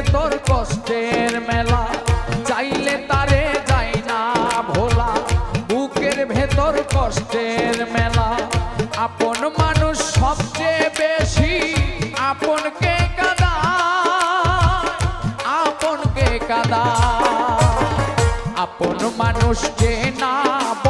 ভেতর কষ্টের মেলা, চাইলে তারে যায় না ভোলা। বুকের ভেতর কষ্টের মেলা, আপন মানুষ সবচেয়ে বেশি আপনকে কাদা? আপনকে কাদা? আপন মানুষ যে না